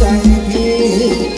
Thank you.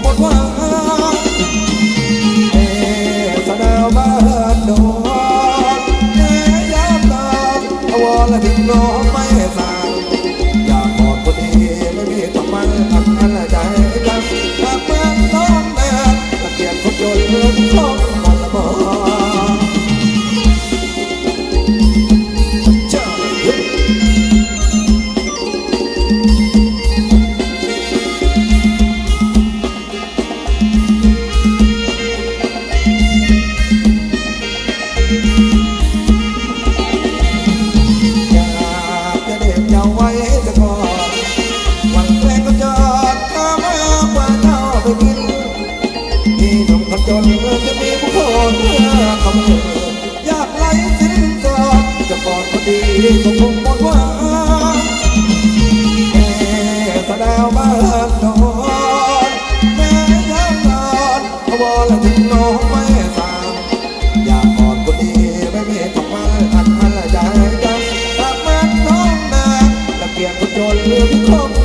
ที่หนุ่มคนจนจะมีผู้คนเพื่อคำเอ่ยอยากไล่สินสอดจะกอดคนดีคงคงหมดหวังแม่สะดาวบ้านนอนแม่ยังนอนอวรและถึงน้องไม่สามอยากกอดคนดีไม่มีต้องมาอันอันละใจจังหากแม่น้องแม่ละเกียดคนจนลืมคง